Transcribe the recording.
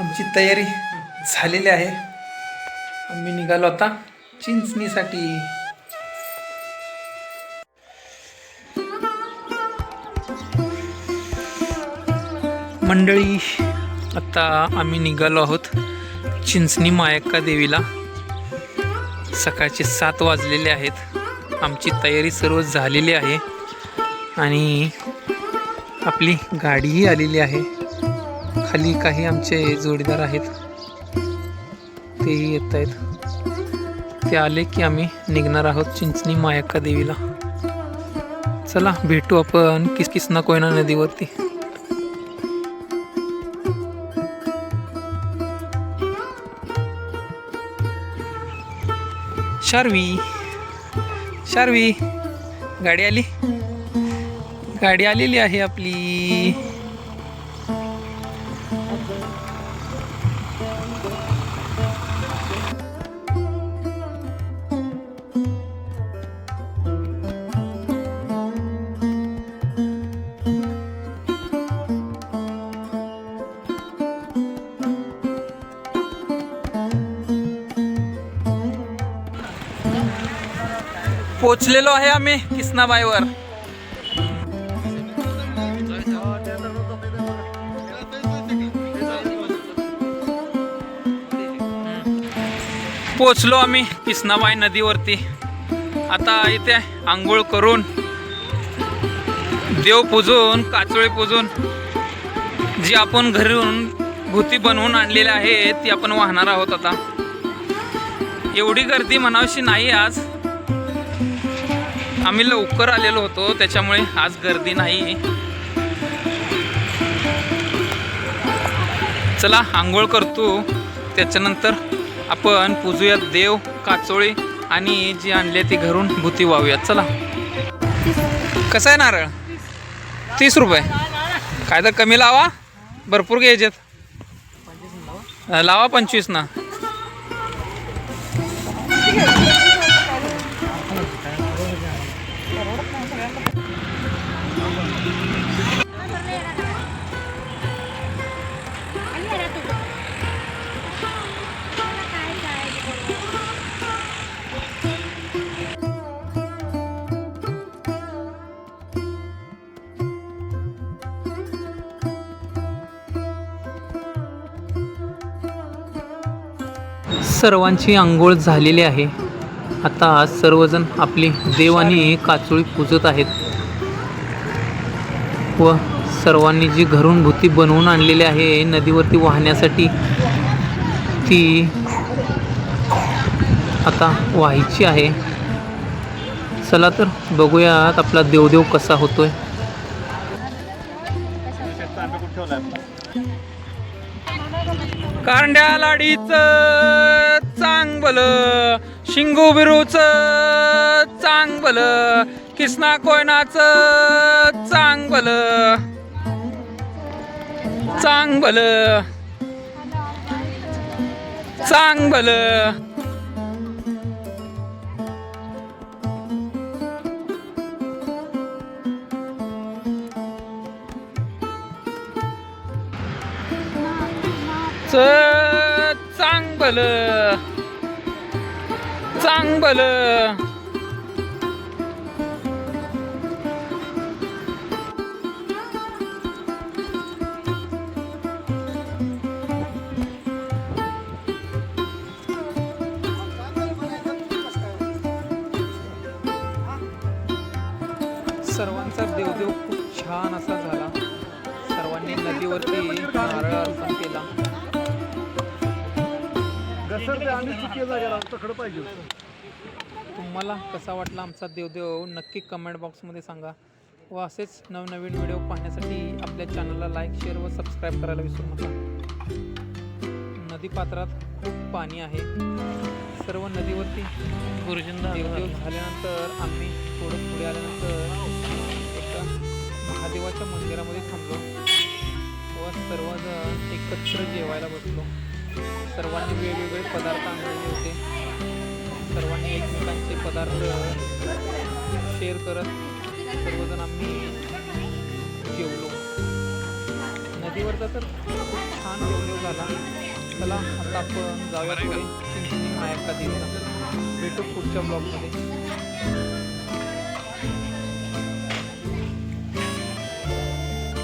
आमची तयारी झालेली आहे. आम्ही निघालो आता चिंचणीसाठी. मंडळी आता आम्ही निघालो आहोत चिंचणी मायक्का देवीला. सकाळचे सात वाजलेले आहेत. आमची तयारी सर्व झालेली आहे. आणि आपली गाडीही आलेली आहे. खाली काही आमचे जोडीदार आहेत. तेही येत आहेत. ते आले की आम्ही निघणार आहोत चिंचणी मायक्का देवीला. चला भेटू आपण किस किसना कोयना नदीवरती. शार्वी शार्वी गाडी आली? गाडी आलेली आहे आपली. पोचलेलो आहे आम्ही किसनाबाईवर. पोचलो आम्ही किसनाबाई नदीवरती. आता इथे आंघोळ करून देव पूजून काचोळे पूजून जी आपण घरून भूती बनवून आणलेली आहे ती आपण वाहणार आहोत आता. एवढी गर्दी म्हणावीशी नाही आज. आम्ही लवकर आलेलो होतो त्याच्यामुळे आज गर्दी नाही. चला आंघोळ करतो. त्याच्यानंतर आपण पूजूयात देव काचोळी आणि जी आणली ती घरून भूती वाहूयात. चला. कसं आहे नारळ? तीस रुपये. काय तर कमी लावा. भरपूर घ्यायचेत. लावा पंचवीस ना. सर्वांची आंघोळ झालेली आहे. आता सर्वजण आपली देव आणि काचोळी पूजत आहेत. व सर्वांनी जी घरून भूती बनवून आणलेली आहे नदीवरती वाहण्यासाठी ती आता व्हायची आहे. चला तर बघूयात आपला देवदेव कसा होतोय. कारंड्या लाडीच चांगबल शिंगू बिरूच चांगबल किसना कोयनाच चांगबल चांगबल चांगबल च चांगबल चांगबल सर्वांचा देवदेव खूप छान असा झाला. सर्वांनी नदीवरती नारळ अर्पण केला. घसरते आम्ही चुकीच्या जागेला तकडं पाहिजे होतं. तुम्हाला कसा वाटला आमचा देवदेव नक्की कमेंट बॉक्समध्ये सांगा. व असेच नवनवीन व्हिडिओ पाहण्यासाठी आपल्या चॅनलला लाईक शेअर व सबस्क्राईब करायला विसरू नका. नदीपात्रात खूप पाणी आहे. सर्व नदीवरती गुरुजींना देवदेव झाल्यानंतर आम्ही थोडं पुढे आल्यानंतर एका महादेवाच्या मंदिरामध्ये थांबलो. व सर्वजण एकत्र जेवायला बसलो. सर्वांनी वेगवेगळे पदार्थ आणलेले होते. सर्वांनी एकमेकांचे पदार्थ शेअर करत सर्वजण आम्ही जेवलो. नदीवरचा तर खूप छान व्हिडिओ झाला. चला आता आपण जाऊया पुढे. चिंचणी मायाका देवीला भेटू पुढच्या ब्लॉगमध्ये